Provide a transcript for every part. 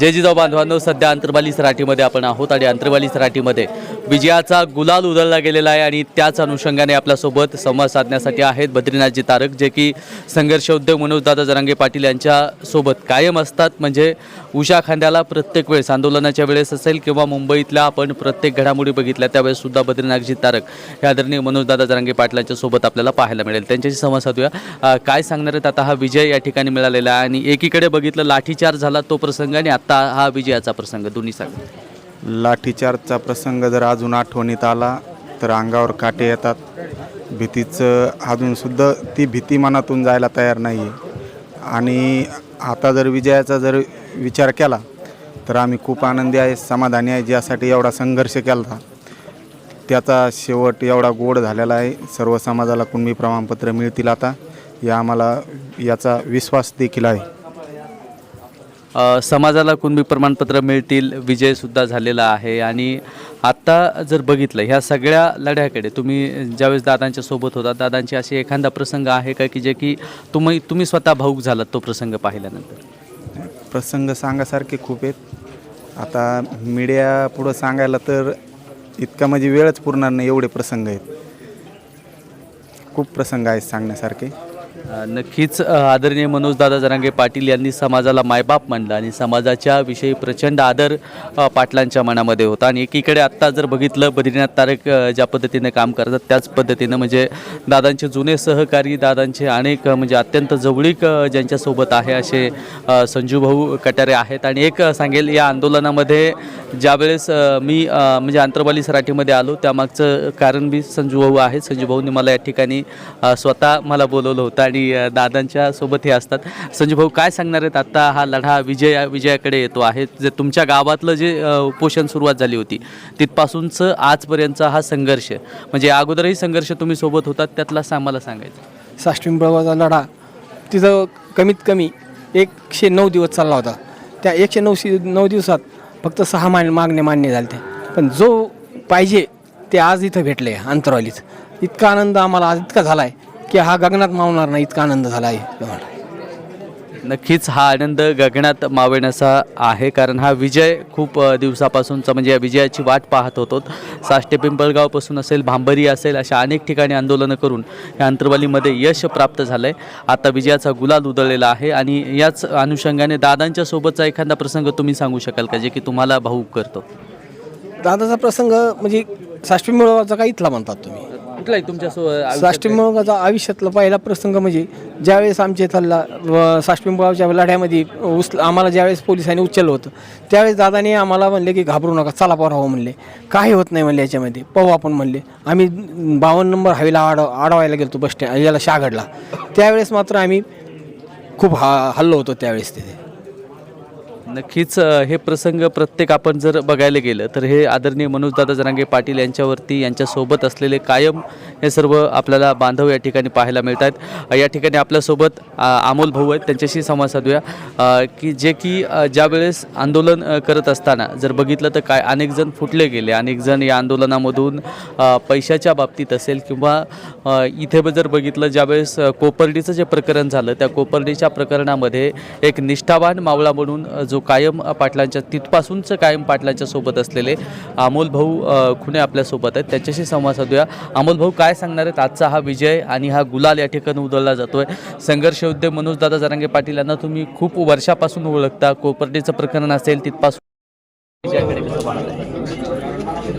जय जिजाऊ बांधवांनो सध्या अंतर्बाली सराटीमध्ये आपण आहोत आणि अंतर्बाली सराटीमध्ये विजयाचा गुलाल उधळला गेलेला आहे आणि त्याच अनुषंगाने आपल्यासोबत संवाद साधण्यासाठी आहेत बद्रीनाथजी तारक जे की संघर्ष उद्योग मनोजदादा जरांगे पाटील यांच्यासोबत कायम असतात. म्हणजे उषा खांद्याला प्रत्येक वेळेस आंदोलनाच्या वेळेस असेल किंवा मुंबईतल्या आपण प्रत्येक घडामोडी बघितल्या त्यावेळेस सुद्धा बद्रीनाथजी तारक हे आदरणीय मनोजदादा जरांगे पाटलांच्या सोबत आपल्याला पाहायला मिळेल. त्यांच्याशी संवाद साधूया. काय सांगणार आहेत आता हा विजय या ठिकाणी मिळालेला आहे आणि एकीकडे बघितलं लाठीचार्ज झाला तो प्रसंग आणि आता हा विजयाचा प्रसंग. दोन्ही सांग. लाठीचार्जचा प्रसंग जर अजून आठवणीत आला तर अंगावर काटे येतात. भीतीचं अजूनसुद्धा ती भीती मनातून जायला तयार नाही आहे आणि आता जर विजयाचा जर विचार केला तर आम्ही खूप आनंदी आहे समाधानी आहे ज्यासाठी एवढा संघर्ष केला त्याचा शेवट एवढा गोड झालेला आहे. सर्व समाजाला कुणबी प्रमाणपत्र मिळतील आता या आम्हाला याचा विश्वास देखील आहे. समाजाला कुणबी प्रमाणपत्र मिळतील विजयसुद्धा झालेला आहे. आणि आत्ता जर बघितलं ह्या सगळ्या लढ्याकडे तुम्ही ज्यावेळेस दादांच्या सोबत होता दादांची अशी एखादा प्रसंग आहे का की जे की तुम्ही तुम्ही स्वतः भाऊक झालात तो प्रसंग पाहिल्यानंतर? प्रसंग सांगासारखे खूप आहेत. आता मीडिया पुढं सांगायला तर इतका म्हणजे वेळच पुरणार नाही एवढे प्रसंग आहेत. खूप प्रसंग आहेत सांगण्यासारखे. नक्कीच आदरणीय मनोजदादा जरांगे पाटील यांनी समाजाला मायबाप मानलं आणि समाजाच्या विषयी प्रचंड आदर पाटलांच्या मनामध्ये होता. आणि एकीकडे आत्ता जर बघितलं बद्रीनाथ तारक ज्या पद्धतीने काम करतात त्याच पद्धतीनं म्हणजे दादांचे जुने सहकारी दादांचे अनेक म्हणजे अत्यंत जवळीक ज्यांच्यासोबत आहे असे संजू संजूभाऊ कटारे आहेत. आणि एक सांगेल या आंदोलनामध्ये ज्यावेळेस मी म्हणजे आंतरबाली सराठीमध्ये आलो त्यामागचं कारण बी संजूभाऊ आहे संजूभाऊनी मला या ठिकाणी स्वतः मला बोलवलं होतं. आणि दादांच्या सोबत हे असतात. संजूभाऊ काय सांगणार आहेत? आत्ता हा लढा विजय विजयाकडे येतो आहे. जे तुमच्या गावातलं जे उपोषण सुरुवात झाली होती तिथपासूनचं आजपर्यंतचा हा संघर्ष. म्हणजे अगोदरही संघर्ष तुम्ही सोबत होतात त्यातला आम्हाला सांगायचं. सांगायचं साष्टमीप्रभाचा लढा. तिथं कमीत कमी एकशे नऊ दिवस चालला होता. त्या एकशे नऊशे नऊ दिवसात फक्त सहा मान मागणे मान्य झाले ते पण जो पाहिजे ते आज इथं भेटले अंतरवालीच इतका आनंद आम्हाला आज इतका झाला आहे की हा गगनात मावणार नाही इतका आनंद झाला आहे नक्कीच हा आनंद गगनात मावेण्याचा आहे कारण हा विजय खूप दिवसापासूनचा म्हणजे या विजयाची वाट पाहत होतो. साष्टे पिंपळगावपासून असेल भांबरी असेल अशा अनेक ठिकाणी आंदोलनं करून या अंतर्वालीमध्ये यश प्राप्त झालं आहे आता विजयाचा गुलाल उधळलेला आहे आणि याच अनुषंगाने दादांच्या सोबतचा एखादा प्रसंग तुम्ही सांगू शकाल का जे की तुम्हाला भाऊक करतो? दादाचा प्रसंग म्हणजे साष्टमीप्रभाचा का इथला म्हणतात तुम्ही? कुठलाही तुमच्या साष्टमीमुळाचा आयुष्यातला पहिला प्रसंग म्हणजे ज्यावेळेस आमच्या इथला साष्टमीमुळाच्या लढ्यामध्ये उच आम्हाला ज्यावेळेस पोलिसांनी उचललं होतं त्यावेळेस दादाने आम्हाला म्हणले की घाबरू नका चला पोराव म्हणले. काही होत नाही म्हणले याच्यामध्ये पाहू आपण म्हणले. आम्ही बावन्न नंबर हवेला आड आडवायला गेलो बस स्टँड याला शहागडला त्यावेळेस मात्र आम्ही खूप हा हल्लो होतो त्यावेळेस तिथे. नक्कीच अ, हे प्रसंग प्रत्येक आपण जर बघायला गेलं तर हे आदरणीय मनोजदादा जरांगे पाटील यांच्यावरती यांच्यासोबत असलेले कायम हे सर्व आपल्याला बांधव या ठिकाणी पाहायला मिळत आहेत अ, या ठिकाणी आपल्यासोबत अ, अमोल भाऊ आहेत त्यांच्याशी संवाद साधूया. अ, की जे की अ, ज्यावेळेस आंदोलन अ, करत असताना जर बघितलं तर काय अनेक जण फुटले गेले. अनेक जण या आंदोलनामधून अ, पैशाच्या बाबतीत असेल किंवा अ, इथे जर बघितलं ज्यावेळेस अ, कोपर्डीचं जे प्रकरण झालं त्या कोपर्डीच्या प्रकरणामध्ये एक निष्ठावान मावळा म्हणून अ, जो कायम पाटलांच्या तिथपासूनचं कायम पाटलांच्या सोबत असलेले अमोल भाऊ खुणे आपल्यासोबत आहेत. त्यांच्याशी संवाद साधूया. अमोल भाऊ काय सांगणार आहेत? आजचा हा विजय आणि हा गुलाल या ठिकाणी उधळला जातोय. संघर्ष उद्योग मनोजदादा जरांगे पाटील यांना तुम्ही खूप वर्षापासून ओळखता. कोपर्डीचं प्रकरण असेल तिथपासून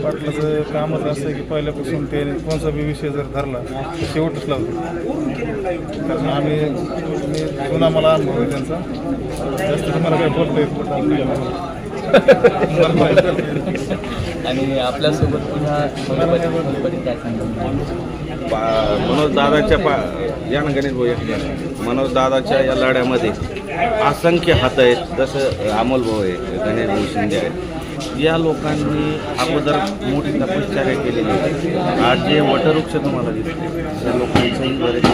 पाटलाचं कामच असं की पहिल्यापासून ते कोणचा बी विषय जर धरला शेवटच लावतो. आम्ही जुना मला अनुभव आहे त्यांचा जास्त. मला. आणि आपल्यासोबत पुन्हा काय मनोज दादाच्या पा या ना गणेश भाऊ या. मनोज दादाच्या या लढ्यामध्ये असंख्य हात आहेत जसं अमोल भाऊ आहे गणेश भाऊ शिंदे आहेत या लोकांनी अगोदर मोठी तपश्चर्या केलेली आहे आज जे वटवृक्ष तुम्हाला दिसते त्या लोकांचंही बरेच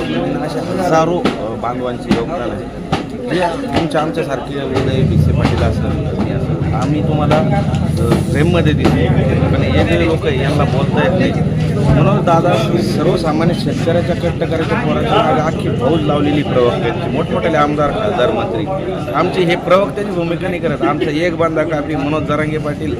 हजारो बांधवांची बांधवांचे योगदान आहे. जे तुमच्या आमच्यासारखे विनय भिसे पाटील असं आम्ही तुम्हाला फ्रेममध्ये दिसतो पण हे जे लोक यांना बोलता येत नाही. म्हणून दादा सर्वसामान्य शेतकऱ्याच्या कष्टकऱ्याच्या पोराच्या मागे अख्खी फौज लावलेली प्रवक्त्यांची मोठमोठ्याले आमदार खासदार मंत्री. आमची हे प्रवक्त्याची भूमिका नाही करत. आमचं एक बांधा कापी मनोज जरांगे पाटील.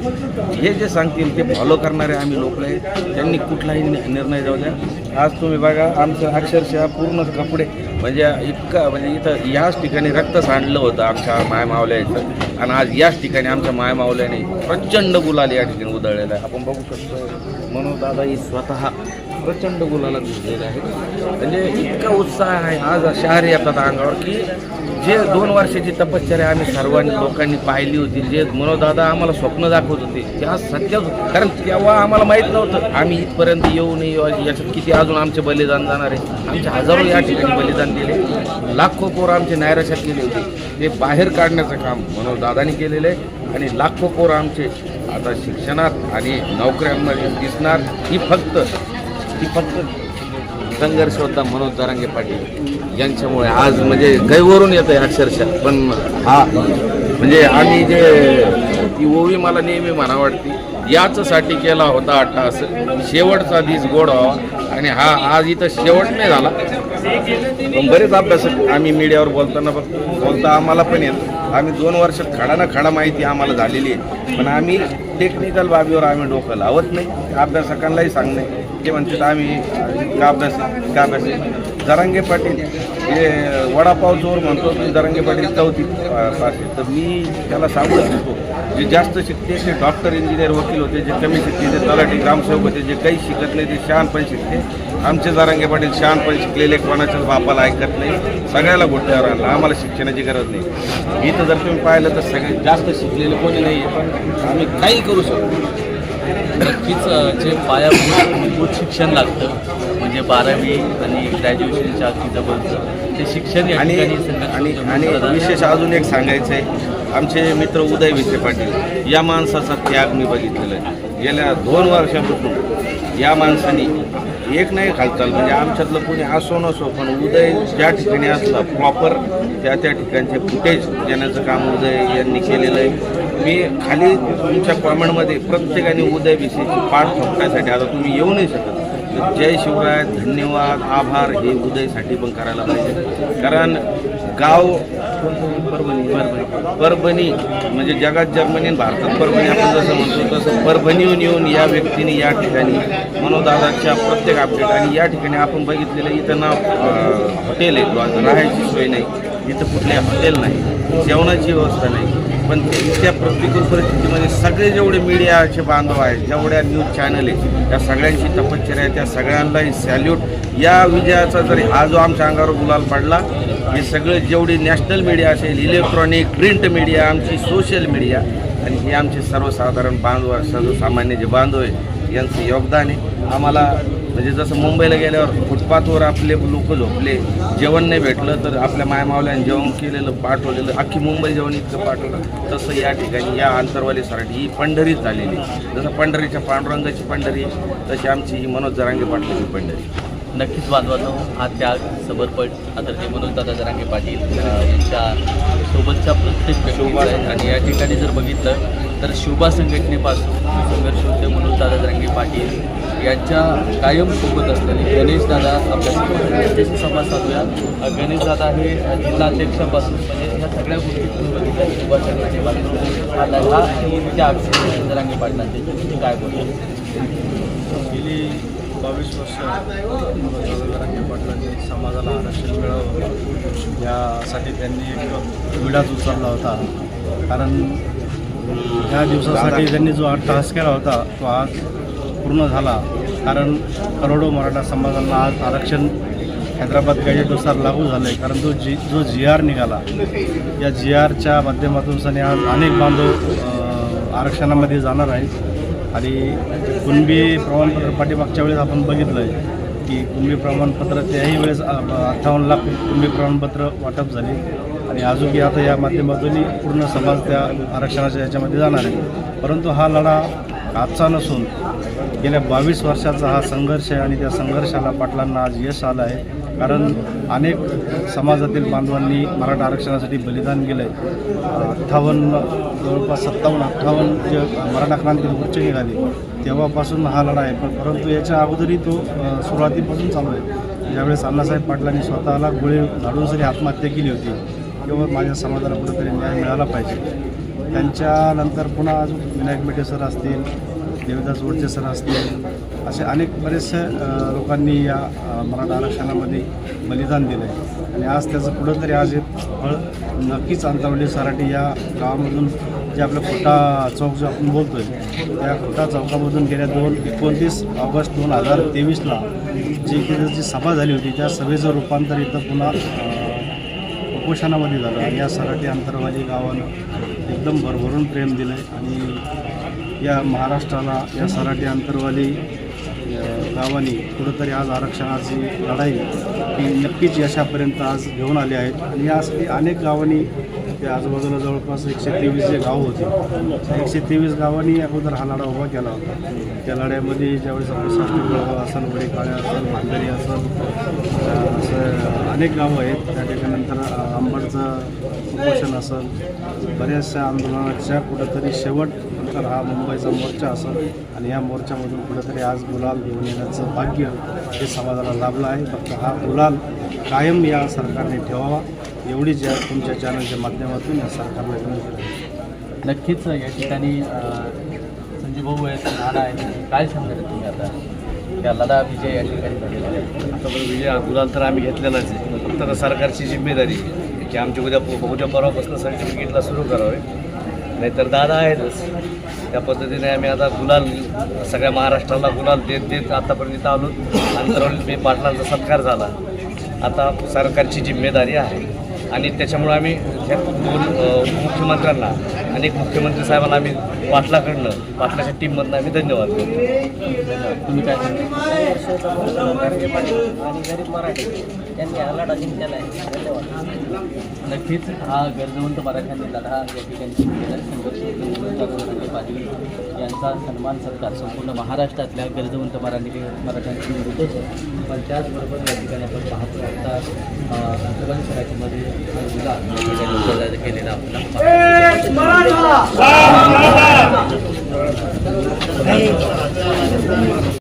हे जे सांगतील ते फॉलो करणारे आम्ही लोक आहे. त्यांनी कुठलाही निर्णय जाऊ द्या. आज तुम्ही बघा आमचं अक्षरशः पूर्ण कपडे म्हणजे इतका म्हणजे इथं याच ठिकाणी रक्त सांडलं होतं आमच्या मायमावल्याचं. आणि आज याच ठिकाणी आमच्या मायमावल्याने प्रचंड गुलाल या ठिकाणी उधळलेला आहे. आपण बघू शकतो. मनोजदादा ही स्वतः प्रचंड गुलाला भिजलेले आहेत. म्हणजे इतका उत्साह आहे आज शहरी येतात अंगावर की जे दोन वर्षाची तपश्चर्या आम्ही सर्वांनी लोकांनी पाहिली होती जे मनोदादा आम्हाला स्वप्न दाखवत होते ते आज सत्य कारण तेव्हा आम्हाला माहीत नव्हतं आम्ही इथपर्यंत येऊ नये याच्यात किती अजून आमचे बलिदान जाणार आहे. आमचे हजारो या ठिकाणी बलिदान दिले. लाखो पोरं आमचे नायराशात गेले होते. ते बाहेर काढण्याचं काम मनोदादानी केलेलं आहे आणि लाखो पोरं आमचे आता शिक्षणात आणि नोकऱ्यांमध्ये दिसणार ही फक्त ही फक्त संघर्ष होता मनोज दारांगे पाटील यांच्यामुळे. आज म्हणजे गैवरून येत आहे अक्षरशः पण हा म्हणजे आम्ही जे ती ओवी मला नेहमी म्हणा वाटते याचसाठी केला होता अट्टास शेवटचा दिस गोड व्हावा. आणि हा आज इथं शेवट नाही झाला. पण बरेच अभ्यासक आम्ही मीडियावर बोलताना बघतो. बोलता आम्हाला पण येत. आम्ही दोन वर्ष खडा ना खडा माहिती आम्हाला झालेली आहे. पण आम्ही टेक्निकल बाबीवर आम्ही डोकं लावत नाही. अभ्यासकांनाही सांगणे. ते म्हणतात आम्ही का अभ्यास का अभ्यास? जरांगे पाटील हे वडापाव चोर म्हणतो तुम्ही जरांगे पाटील चौथी पास तर मी त्याला सांगू शकतो जे जास्त शिकते ते डॉक्टर इंजिनियर वकील होते जे कमी शिकते ते तलाठी ग्रामसेवक होते जे काही शिकत नाही ते शहाणपण शिकते. आमचे जारांगे पाटील शहाणपण शिकलेले कोणाच्याच बापाला ऐकत नाही. सगळ्याला गोट्यावर आणलं आम्हाला शिक्षणाची गरज नाही. इथं जर तुम्ही पाहिलं तर सगळ्यात जास्त शिकलेले कोणी नाही आहे पण आम्ही काही करू शकतो. नक्कीच जे पायाभूत शिक्षण लागतं म्हणजे बारावी आणि ग्रॅज्युएशनच्या अगदी जवळचं. ते शिक्षण या आणि आणि. आणि विशेष अजून एक सांगायचं आहे आमचे मित्र उदय विखे पाटील या माणसाचा त्याग मी बघितलेला आहे. गेल्या दोन वर्षापासून या माणसाने एक नाही खालचाल म्हणजे आमच्यातलं कोणी असो नसो पण उदय ज्या ठिकाणी असला प्रॉपर त्या त्या ठिकाणचे फुटेज देण्याचं काम उदय यांनी केलेलं आहे. मी खाली तुमच्या कॉमेंटमध्ये प्रत्येकाने उदय विषयीची पाठ ठोकण्यासाठी आता तुम्ही येऊ नाही शकत. जय शिवराय धन्यवाद आभार हे उदयसाठी पण करायला पाहिजे. कारण गाव परभणी परभणी परभणी म्हणजे जगात जर्मनी भारतात परभणी आपण जसं म्हणतो तसं परभणीहून येऊन या व्यक्तीने या ठिकाणी मनोदादाच्या प्रत्येक अपडेट आणि या ठिकाणी आपण बघितलेलं इथं ना हॉटेल आहे राहायची सोय नाही. इथं कुठले हॉटेल नाही. जेवणाची व्यवस्था नाही. पण त्या प्रतिकूल परिस्थितीमध्ये सगळे जेवढे मीडियाचे बांधव आहेत जेवढ्या न्यूज चॅनल आहेत त्या सगळ्यांची तपश्चर्या आहे त्या सगळ्यांनाही सॅल्यूट या विजयाचा जरी हा जो आमच्या अंगावर गुलाल पडला हे सगळे जेवढी नॅशनल मीडिया असेल इलेक्ट्रॉनिक प्रिंट मीडिया आमची सोशल मीडिया आणि हे आमचे सर्वसाधारण बांधव सर्वसामान्य जे बांधव आहे यांचं योगदान आहे. आम्हाला म्हणजे जसं मुंबईला गेल्यावर फुटपाथवर आपले लोक झोपले जेवण नाही भेटलं तर आपल्या मायमावल्याने जेवण केलेलं पाठवलेलं अख्खी मुंबई जेवण इतकं पाठवलं. तसं या ठिकाणी या अंतरवालीसाठी ही पंढरीच झालेली जसं पंढरीच्या पांडुरंगाची पंढरी तशी आमची ही मनोज जरांगे पाटलाची पंढरी. नक्कीच बांधवांनो हा त्याग समर्पण आदरणीय मनोजदादा जरांगे पाटील यांच्या सोबतच्या प्रत्येक व्यक्तीचा आहे. आणि या ठिकाणी जर बघितलं तर शिवबा संघटनेपासून संघर्ष होते मनोजदादा जरांगे पाटील यांच्या कायम सोबत असलेले गणेशदादा आपल्यासोबत आहेत. त्यांच्याशी संवाद साधूया. अ, गणेशदादा हे जिल्हाध्यक्षापासून म्हणजे ह्या सगळ्या गोष्टी तुम्ही बघितल्या हा आणि जरांगे पाटलांचे तुम्ही काय बोलतो गेली बावीस वर्ष रंगे पाटलांनी समाजाला आरक्षण मिळावं यासाठी त्यांनी एक विडाच उचलला होता. कारण ह्या दिवसासाठी त्यांनी जो अट्टहास केला होता तो आज पूर्ण झाला. कारण करोडो मराठा समाजांना आज आरक्षण हैदराबाद गॅजेटनुसार लागू झालं आहे कारण तो जी जो जी आर निघाला या जी आरच्या माध्यमातून सनी आज अनेक बांधव आरक्षणामध्ये जाणार आहेत. आणि कुणबी प्रमाणपत्र पाठीमागच्या वेळेस आपण बघितलं आहे की कुणबी प्रमाणपत्र त्याही वेळेस अठ्ठावन्न लाख कुणबी प्रमाणपत्र वाटप झाले. आणि अजूनही आता या माध्यमातूनही पूर्ण समाज त्या आरक्षणाच्या याच्यामध्ये जाणार आहे. परंतु हा लढा आजचा नसून गेल्या बावीस वर्षाचा हा संघर्ष आहे आणि त्या संघर्षाला पाटलांना आज यश आलं आहे. कारण अनेक समाजातील बांधवांनी मराठा आरक्षणासाठी बलिदान केलं आहे अठ्ठावन्न जवळपास सत्तावन्न अठ्ठावन्न जे मराठा क्रांती उच्च निघाली तेव्हापासून हा लढा आहे. पण परंतु याच्या अगोदरही तो सुरुवातीपासून चालू आहे. ज्यावेळेस अण्णासाहेब पाटलांनी स्वतःला गोळे झाडून जरी आत्महत्या केली होती किंवा माझ्या समाजाला कुठेतरी न्याय मिळाला पाहिजे. त्यांच्यानंतर पुन्हा अजून विनायक मेटे सर असतील देवदास वडचे सर असतील असे अनेक बरेचसे लोकांनी या मराठा आरक्षणामध्ये बलिदान दिलं आहे आणि आज त्याचं कुठंतरी आज हे फळ नक्कीच अंतरवली सराटी या गावामधून जे आपलं खोटा चौक जो आपण बोलतो आहे त्या खोटा चौकामधून गेल्या दोन एकोणतीस ऑगस्ट दोन हजार तेवीसला जी की जी सभा झाली होती त्या सभेचं रूपांतर इथं पुन्हा उपोषणामध्ये झालं आणि या सराटी आंतरवाली गावानं एकदम भरभरून प्रेम दिलं आहे आणि या महाराष्ट्राला या सराटी आंतरवाली गावांनी कुठंतरी आज आरक्षणाची लढाई ही नक्कीच यशापर्यंत आज घेऊन आली आहेत आणि यासाठी अनेक गावांनी त्या आजूबाजूला जवळपास एकशे तेवीस जे गाव होते त्या एकशे तेवीस गावांनी अगोदर हा लढा उभा केला होता. त्या लढ्यामध्ये ज्यावेळेस आपलं साष्टी गाव असेल वडेकाळे असेल भांडरी असेल असं अनेक गावं आहेत. त्या ठिकाणंतर आंबडचं कुपोषण असेल बऱ्याचशा आंदोलनाच्या कुठंतरी शेवट नंतर हा मुंबईचा मोर्चा असेल आणि या मोर्चामधून कुठंतरी आज गुलाल घेऊन येण्याचं भाग्य हे समाजाला लाभलं आहे. फक्त हा गुलाल कायम या सरकारने ठेवावा. एवढीच या तुमच्या चॅनलच्या माध्यमातून या सरकारला विनंती आहे नक्कीच या ठिकाणी संजय भाऊ आहेत नाना आहेत काय सांगणार तुम्ही आता? या लढा विजय या ठिकाणी आता विजय गुलाल तर आम्ही घेतलेलाच आहे. फक्त सरकारची जिम्मेदारी आहे की आमची उद्या उद्या परवापासून सर्टिफिकेटला सुरू करावे. नाहीतर दादा आहेतच त्या पद्धतीने आम्ही आता गुलाल सगळ्या महाराष्ट्राला गुलाल देत देत आतापर्यंत आलो. अंतरावली मी पाटलांचा सत्कार झाला. आता सरकारची जिम्मेदारी आहे. आणि त्याच्यामुळे आम्ही ह्या दोन मुख्यमंत्र्यांना उपमुख्यमंत्र्यांना आणि मुख्यमंत्री साहेबांना आम्ही पाटलाकडनं पाटलाच्या टीममधनं आम्ही धन्यवाद करतो तुम्ही काय आणि गरीब मराठी त्यांनी आहे. धन्यवाद. नक्कीच. हा गरजवंत मराठ्यांनी लढा या ठिकाणी केला संघर्ष पाटील यांचा सन्मान सत्कार संपूर्ण महाराष्ट्रातल्या गरजवंत मराठी मराठ्यांची होत. पण त्याचबरोबर या ठिकाणी आपण पाहतो आता अफगाण सराटीमध्ये केलेला आपला.